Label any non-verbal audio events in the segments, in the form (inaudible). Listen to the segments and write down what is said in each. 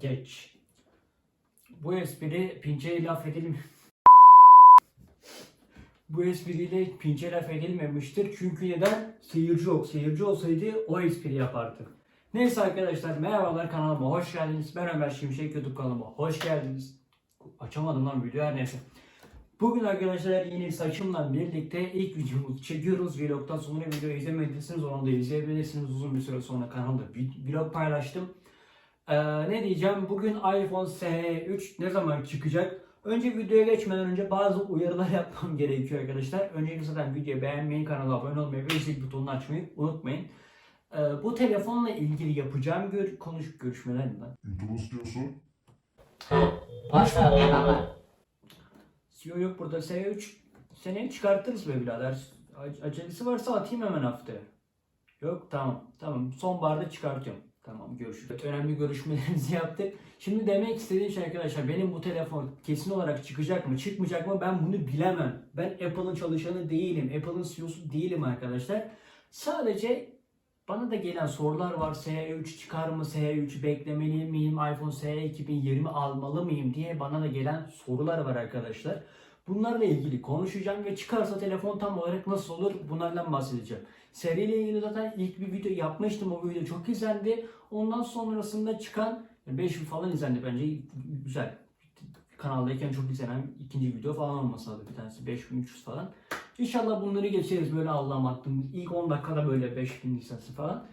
geç. Bu espri pinçeye laf edilmi... Bu espriyle pinçe laf edilmemiştir. Çünkü neden? Seyirci yok. Seyirci olsaydı o espri yapardık. Neyse arkadaşlar merhabalar kanalıma hoş geldiniz. Ben Ömer Şimşek YouTube kanalıma hoş geldiniz. Açamadım lan video her neyse. Bugün arkadaşlar yeni saçımla birlikte ilk videomuzu çekiyoruz. Vlog'dan sonra videoyu izlemediyseniz onu da izleyebilirsiniz. Uzun bir süre sonra kanalda vlog paylaştım. Ee, ne diyeceğim? Bugün iPhone SE3 ne zaman çıkacak? Önce videoya geçmeden önce bazı uyarılar (laughs) yapmam gerekiyor arkadaşlar. Öncelikle zaten videoyu beğenmeyi, kanala abone olmayı ve zil butonunu açmayı unutmayın. Ee, bu telefonla ilgili yapacağım gör konuş görüşmeler Yunus diyorsun. Boş ver yalanlar. CEO yok burada S3 seneye çıkartırız be birader. Ac- Acelesi varsa atayım hemen haftaya. Yok tamam tamam sonbaharda çıkartıyorum. Tamam görüşürüz. Evet, önemli görüşmelerimizi (laughs) yaptık. Şimdi demek istediğim şey arkadaşlar benim bu telefon kesin olarak çıkacak mı çıkmayacak mı ben bunu bilemem. Ben Apple'ın çalışanı değilim. Apple'ın CEO'su değilim arkadaşlar. Sadece bana da gelen sorular var. SE3 çıkar mı? SE3 beklemeli miyim? iPhone SE 2020 almalı mıyım diye bana da gelen sorular var arkadaşlar. Bunlarla ilgili konuşacağım ve çıkarsa telefon tam olarak nasıl olur bunlardan bahsedeceğim. Seriyle ilgili zaten ilk bir video yapmıştım. O video çok izlendi. Ondan sonrasında çıkan 5 bin falan izlendi bence. Güzel. Kanaldayken çok izlenen ikinci video falan olması lazım. Bir tanesi 5300 falan. İnşallah bunları geçeriz böyle Allah'ım attım. İlk 10 dakikada böyle 5000 lisansı falan.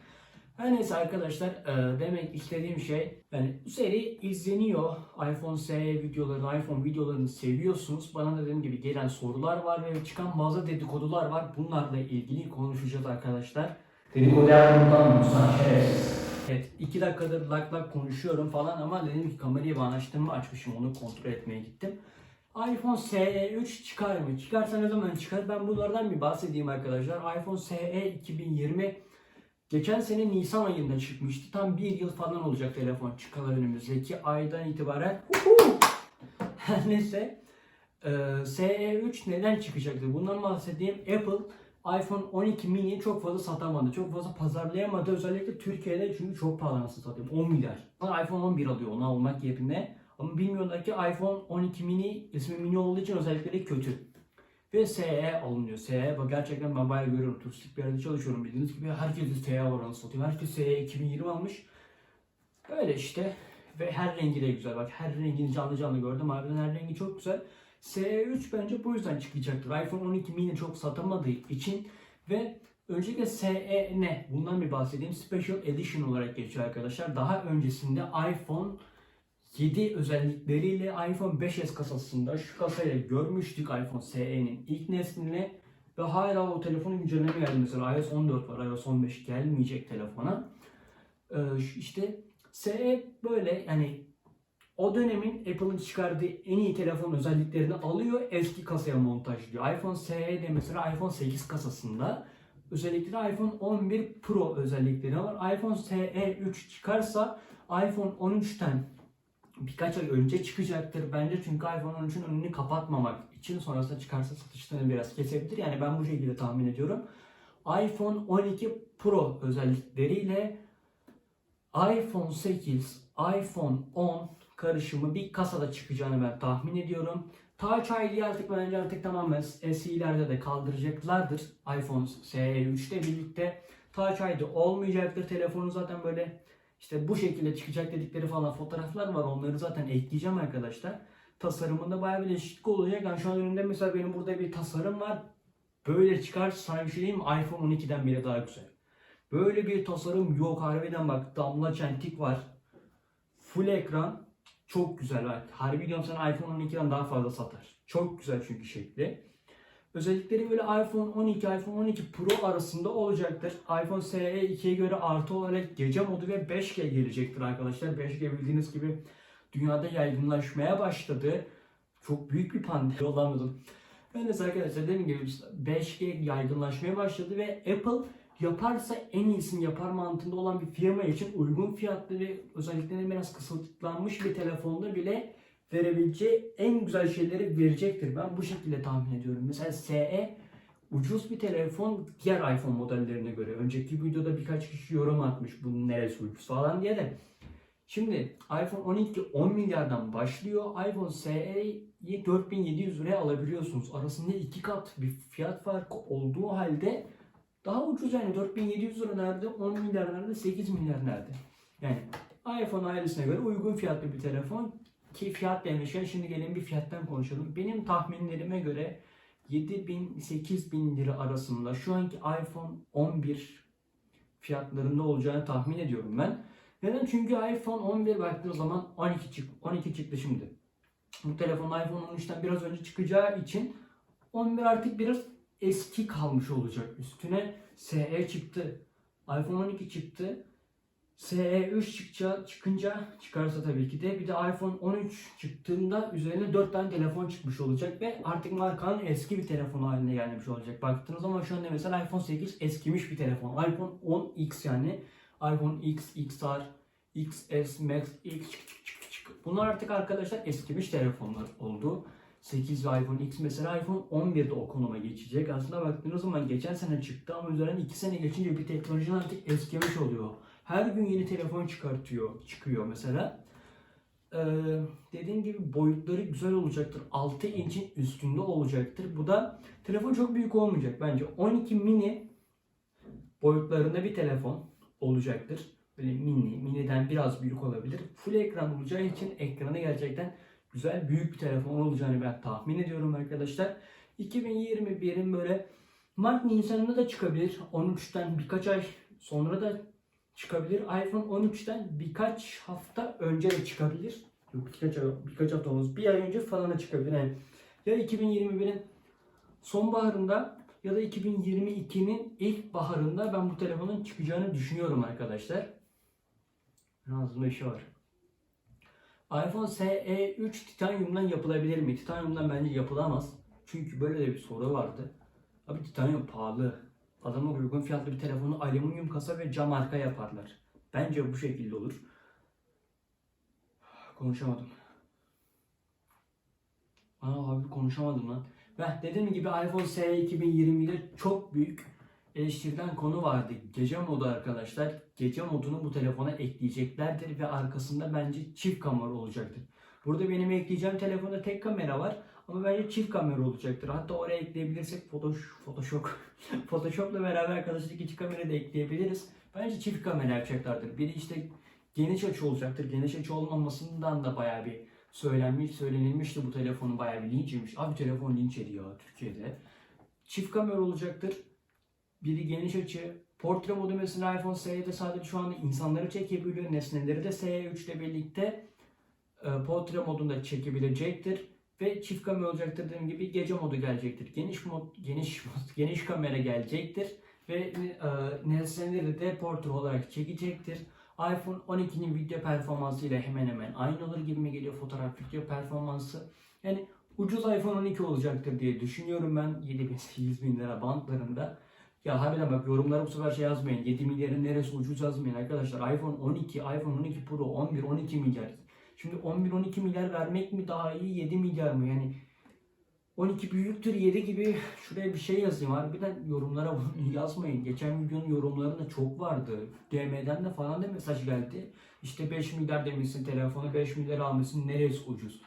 Her neyse arkadaşlar e, demek istediğim şey yani bu seri izleniyor. iPhone SE videolarını, iPhone videolarını seviyorsunuz. Bana dediğim gibi gelen sorular var ve çıkan bazı dedikodular var. Bunlarla ilgili konuşacağız arkadaşlar. Dedikodu yapmaktan Musa şerefsiz. Evet 2 dakikadır lak lak konuşuyorum falan ama dedim ki kamerayı bana açtım açmışım onu kontrol etmeye gittim. iPhone SE3 çıkar mı? Çıkarsa ne zaman çıkar? Ben bunlardan bir bahsedeyim arkadaşlar. iPhone SE 2020 geçen sene Nisan ayında çıkmıştı. Tam bir yıl falan olacak telefon çıkalı önümüzdeki aydan itibaren. Her neyse. Ee, SE3 neden çıkacaktı? Bundan bahsedeyim. Apple iPhone 12 mini çok fazla satamadı. Çok fazla pazarlayamadı. Özellikle Türkiye'de çünkü çok pahalı nasıl satıyor. 10 milyar. İPhone 11 alıyor onu almak yerine. Ama bilmiyorlar ki iPhone 12 mini ismi mini olduğu için özellikleri kötü. Ve SE alınıyor. SE gerçekten ben bayağı görüyorum. Turistik bir yerde çalışıyorum bildiğiniz gibi. Herkes de SE anasını satayım. Herkes SE 2020 almış. Böyle işte. Ve her rengi de güzel. Bak her rengini canlı canlı gördüm. Harbiden her rengi çok güzel. SE3 bence bu yüzden çıkacaktır. iPhone 12 mini çok satamadığı için ve öncelikle SE ne? Bundan bir bahsedeyim. Special Edition olarak geçiyor arkadaşlar. Daha öncesinde iPhone 7 özellikleriyle iPhone 5s kasasında şu kasayla görmüştük iPhone SE'nin ilk neslini ve hala o telefonun güncelleme geldi. Mesela iOS 14 var, iOS 15 gelmeyecek telefona. Ee, işte SE böyle yani o dönemin Apple'ın çıkardığı en iyi telefon özelliklerini alıyor, eski kasaya montajlıyor. iPhone SE de mesela iPhone 8 kasasında özellikleri iPhone 11 Pro özellikleri var. iPhone SE 3 çıkarsa iPhone 13'ten birkaç ay önce çıkacaktır bence çünkü iPhone 13'ün önünü kapatmamak için sonrasında çıkarsa satışlarını biraz kesebilir. Yani ben bu şekilde tahmin ediyorum. iPhone 12 Pro özellikleriyle iPhone 8, iPhone 10 karışımı bir kasada çıkacağını ben tahmin ediyorum. Touch ID artık bence artık tamamen SE'lerde de kaldıracaklardır. iPhone SE3 ile birlikte Touch ID olmayacaktır. Telefonu zaten böyle işte bu şekilde çıkacak dedikleri falan fotoğraflar var. Onları zaten ekleyeceğim arkadaşlar. Tasarımında bayağı bir değişiklik olacak. Yani şu an önümde mesela benim burada bir tasarım var. Böyle çıkar sana bir şey diyeyim iPhone 12'den bile daha güzel. Böyle bir tasarım yok harbiden bak damla çentik var. Full ekran çok güzel. Harbi diyorum sana iPhone 12'den daha fazla satar. Çok güzel çünkü şekli. Özellikleri böyle iPhone 12, iPhone 12 Pro arasında olacaktır. iPhone SE 2'ye göre artı olarak gece modu ve 5G gelecektir arkadaşlar. 5G bildiğiniz gibi dünyada yaygınlaşmaya başladı. Çok büyük bir pandemi olamadım. Neyse arkadaşlar dediğim gibi 5G yaygınlaşmaya başladı ve Apple yaparsa en iyisini yapar mantığında olan bir firma için uygun fiyatlı ve özellikleri biraz kısıtlanmış bir telefonda bile verebileceği en güzel şeyleri verecektir. Ben bu şekilde tahmin ediyorum. Mesela SE ucuz bir telefon diğer iPhone modellerine göre. Önceki videoda birkaç kişi yorum atmış bunun neresi ucuz falan diye de. Şimdi iPhone 12 10 milyardan başlıyor. iPhone SE'yi 4700 liraya alabiliyorsunuz. Arasında iki kat bir fiyat farkı olduğu halde daha ucuz yani 4700 lira nerede? 10 milyar nerede? 8 milyar nerede? Yani iPhone ailesine göre uygun fiyatlı bir telefon ki fiyat demişken şimdi gelin bir fiyattan konuşalım. Benim tahminlerime göre 7000 8000 lira arasında şu anki iPhone 11 fiyatlarında olacağını tahmin ediyorum ben. Neden? Çünkü iPhone 11 baktığınız zaman 12 çık 12 çıktı şimdi. Bu telefon iPhone 13'ten biraz önce çıkacağı için 11 artık biraz eski kalmış olacak. Üstüne SE çıktı. iPhone 12 çıktı. SE3 çıkınca, çıkınca çıkarsa tabii ki de bir de iPhone 13 çıktığında üzerine 4 tane telefon çıkmış olacak ve artık markanın eski bir telefon haline gelmiş olacak. Baktığınız zaman şu anda mesela iPhone 8 eskimiş bir telefon. iPhone 10X yani iPhone X, XR, XS, Max, X çık çık çık çık. Bunlar artık arkadaşlar eskimiş telefonlar oldu. 8 ve iPhone X mesela iPhone 11'de o konuma geçecek. Aslında baktığınız zaman geçen sene çıktı ama üzerinden 2 sene geçince bir teknolojinin artık eskimiş oluyor. Her gün yeni telefon çıkartıyor, çıkıyor mesela. Ee, dediğim gibi boyutları güzel olacaktır. 6 inçin üstünde olacaktır. Bu da telefon çok büyük olmayacak bence. 12 mini boyutlarında bir telefon olacaktır. Böyle mini, miniden biraz büyük olabilir. Full ekran olacağı için ekranı gerçekten güzel büyük bir telefon olacağını ben tahmin ediyorum arkadaşlar. 2021'in böyle Mart Nisan'da da çıkabilir. 13'ten birkaç ay sonra da çıkabilir. iPhone 13'ten birkaç hafta önce de çıkabilir. Birkaç, birkaç hafta olmaz. Bir ay önce falan da çıkabilir. Yani ya 2021'in sonbaharında ya da 2022'nin ilk baharında ben bu telefonun çıkacağını düşünüyorum arkadaşlar. Ağzımda işi var. iPhone SE3 titanyumdan yapılabilir mi? Titanyumdan bence yapılamaz. Çünkü böyle de bir soru vardı. Abi titanyum pahalı. Adama uygun fiyatlı bir telefonu alüminyum kasa ve cam arka yaparlar. Bence bu şekilde olur. Konuşamadım. Aa abi konuşamadım lan. Ve dediğim gibi iPhone SE 2020'de çok büyük eleştirilen konu vardı. Gece modu arkadaşlar. Gece modunu bu telefona ekleyeceklerdir ve arkasında bence çift kamera olacaktır. Burada benim ekleyeceğim telefonda tek kamera var ama bence çift kamera olacaktır. Hatta oraya ekleyebilirsek Photoshop, Photoshop, (laughs) Photoshop'la beraber arkadaşlar iki kamera da ekleyebiliriz. Bence çift kamera yapacaklardır. Biri işte geniş açı olacaktır. Geniş açı olmamasından da bayağı bir söylenmiş, söylenilmişti bu telefonun bayağı bir linç yemiş. Abi telefon linç ediyor Türkiye'de. Çift kamera olacaktır. Biri geniş açı. Portre modu mesela iPhone SE'de sadece şu anda insanları çekebiliyor. Nesneleri de SE3 ile birlikte e, portre modunda çekebilecektir. Ve çift kamera olacaktır dediğim gibi gece modu gelecektir. Geniş mod, geniş mod, (laughs) geniş kamera gelecektir. Ve e, nesneleri de portre olarak çekecektir. iPhone 12'nin video performansı ile hemen hemen aynı olur gibi mi geliyor fotoğraf video performansı. Yani ucuz iPhone 12 olacaktır diye düşünüyorum ben 7000 bin lira bantlarında. Ya harbiden bak yorumlara bu sefer şey yazmayın. 7 milyarın neresi ucuz yazmayın arkadaşlar. iPhone 12, iPhone 12 Pro 11, 12 milyar. Şimdi 11-12 milyar vermek mi daha iyi 7 milyar mı? Yani 12 büyüktür 7 gibi şuraya bir şey yazayım. Harbiden yorumlara bunu (laughs) yazmayın. Geçen videonun yorumlarında çok vardı. DM'den de falan da mesaj geldi. İşte 5 milyar demişsin telefonu 5 milyar almışsın neresi ucuz?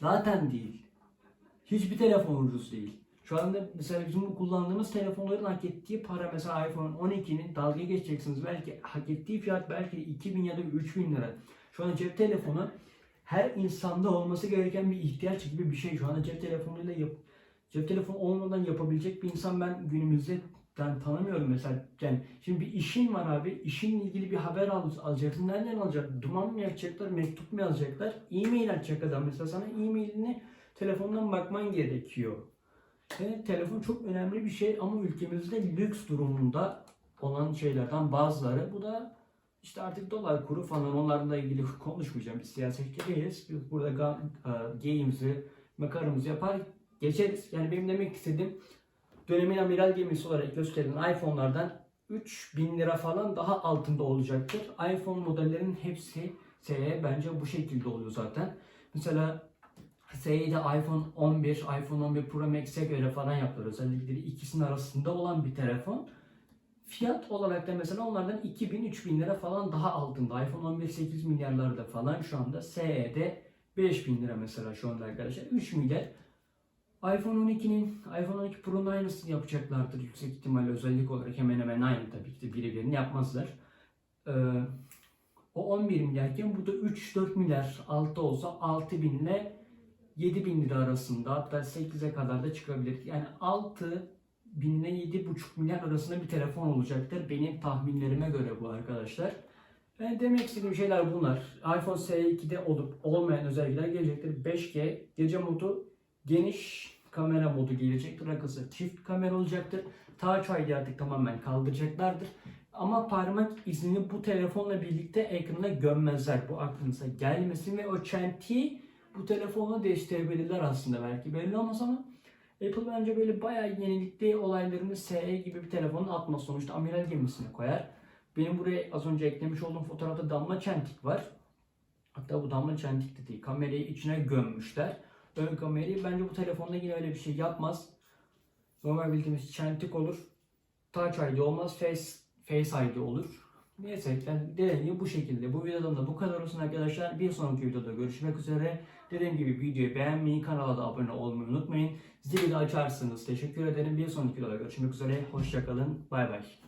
Zaten değil. Hiçbir telefon ucuz değil. Şu anda mesela bizim kullandığımız telefonların hak ettiği para mesela iPhone 12'nin dalga geçeceksiniz. Belki hak ettiği fiyat belki 2000 ya da 3000 lira. Şu an cep telefonu her insanda olması gereken bir ihtiyaç gibi bir şey. Şu anda cep telefonuyla yap cep telefonu olmadan yapabilecek bir insan ben günümüzde ben tanımıyorum mesela. Yani şimdi bir işin var abi. İşinle ilgili bir haber al, alacaksın. Nereden alacak? Duman mı yakacaklar? Mektup mu yazacaklar? E-mail atacak adam. Mesela sana e-mailini telefondan bakman gerekiyor. Evet, telefon çok önemli bir şey ama ülkemizde lüks durumunda olan şeylerden bazıları. Bu da işte artık dolar kuru falan onlarla ilgili (laughs) konuşmayacağım. Biz siyasetçi değiliz. Biz burada e, geyimizi, makarımızı yapar geçeriz. Yani benim demek istediğim dönemin amiral gemisi olarak gösterilen iPhone'lardan 3000 lira falan daha altında olacaktır. iPhone modellerinin hepsi SE bence bu şekilde oluyor zaten. Mesela SE'de iPhone 11, iPhone 11 Pro Max'e göre falan yapılır. Özellikleri ikisinin arasında olan bir telefon. Fiyat olarak da mesela onlardan 2000-3000 lira falan daha altında. iPhone 11 8 milyarlarda falan şu anda SE'de 5000 lira mesela şu anda arkadaşlar. 3 milyar. iPhone 12'nin, iPhone 12 Pro'nun aynısını yapacaklardır yüksek ihtimalle özellik olarak hemen hemen aynı tabii ki de birebirine yapmazlar. Ee, o 11 milyarken bu da 3-4 milyar altta olsa 6000 ile 7000 lira arasında hatta 8'e kadar da çıkabilir. Yani 6 bin ile 7,5 milyar arasında bir telefon olacaktır. Benim tahminlerime göre bu arkadaşlar. Ben demek istediğim şeyler bunlar. iPhone SE2'de olup olmayan özellikler gelecektir. 5G gece modu geniş kamera modu gelecektir. Arkası çift kamera olacaktır. Touch ID artık tamamen kaldıracaklardır. Ama parmak izini bu telefonla birlikte ekrana gömmezler. Bu aklınıza gelmesin ve o çentiyi bu telefonla değiştirebilirler aslında belki belli olmaz ama Apple bence böyle bayağı yenilikli olaylarını SE gibi bir telefonun atmaz. Sonuçta amiral gemisine koyar. Benim buraya az önce eklemiş olduğum fotoğrafta damla çentik var. Hatta bu damla çentik de değil. Kamerayı içine gömmüşler. Ön kamerayı bence bu telefonda yine öyle bir şey yapmaz. Normal bildiğimiz çentik olur. Touch ID olmaz. Face, Face ID olur. Neyse yani dediğim bu şekilde. Bu videodan da bu kadar olsun arkadaşlar. Bir sonraki videoda görüşmek üzere. Dediğim gibi videoyu beğenmeyi, kanala da abone olmayı unutmayın. Zili de açarsınız. Teşekkür ederim. Bir sonraki videoda görüşmek üzere. Hoşçakalın. Bay bay.